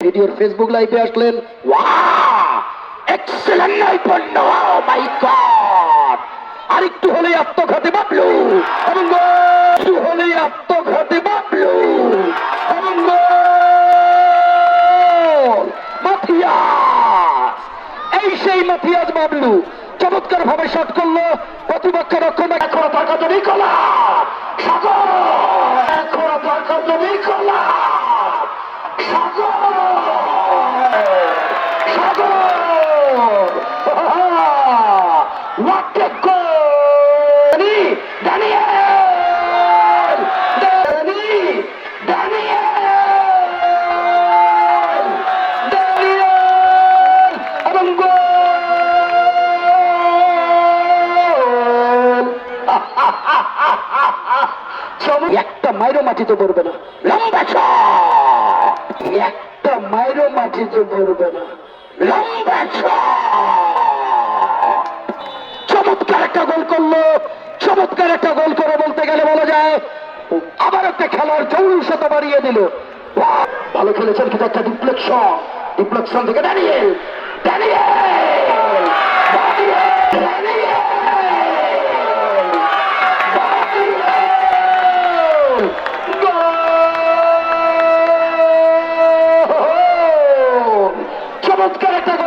ভিডিওর ফেসবুক লাইভে আসলেন। গড আর একটু হলেই আত্মঘাতী বাবলু। এবং একটু হলেই আত্মঘাতী বাবলু। এবং এই সেই মাথিয়াস বাবলু। চমৎকার ভাবে শট করল। প্রতিপক্ষ রক্ষণ এখনও তার কাছে নিকোলা সাগর! একটা মাইরো মাটিতে পড়বে না লম্বা! একটা মাইরো মাটিতে পড়বে না লম্বা! চমৎকার একটা গোল করল চমৎকার একটা গোল করে বলতে গেলে বলা যায়, আবার একটা খেলার চৌশত বাড়িয়ে দিল! ভালো খেলেছেন কিন্তু একটা ডিফ্লেকশন ডিফ্লেকশন থেকে দাঁড়িয়ে দাঁড়িয়ে মাহমুদকে হত্যা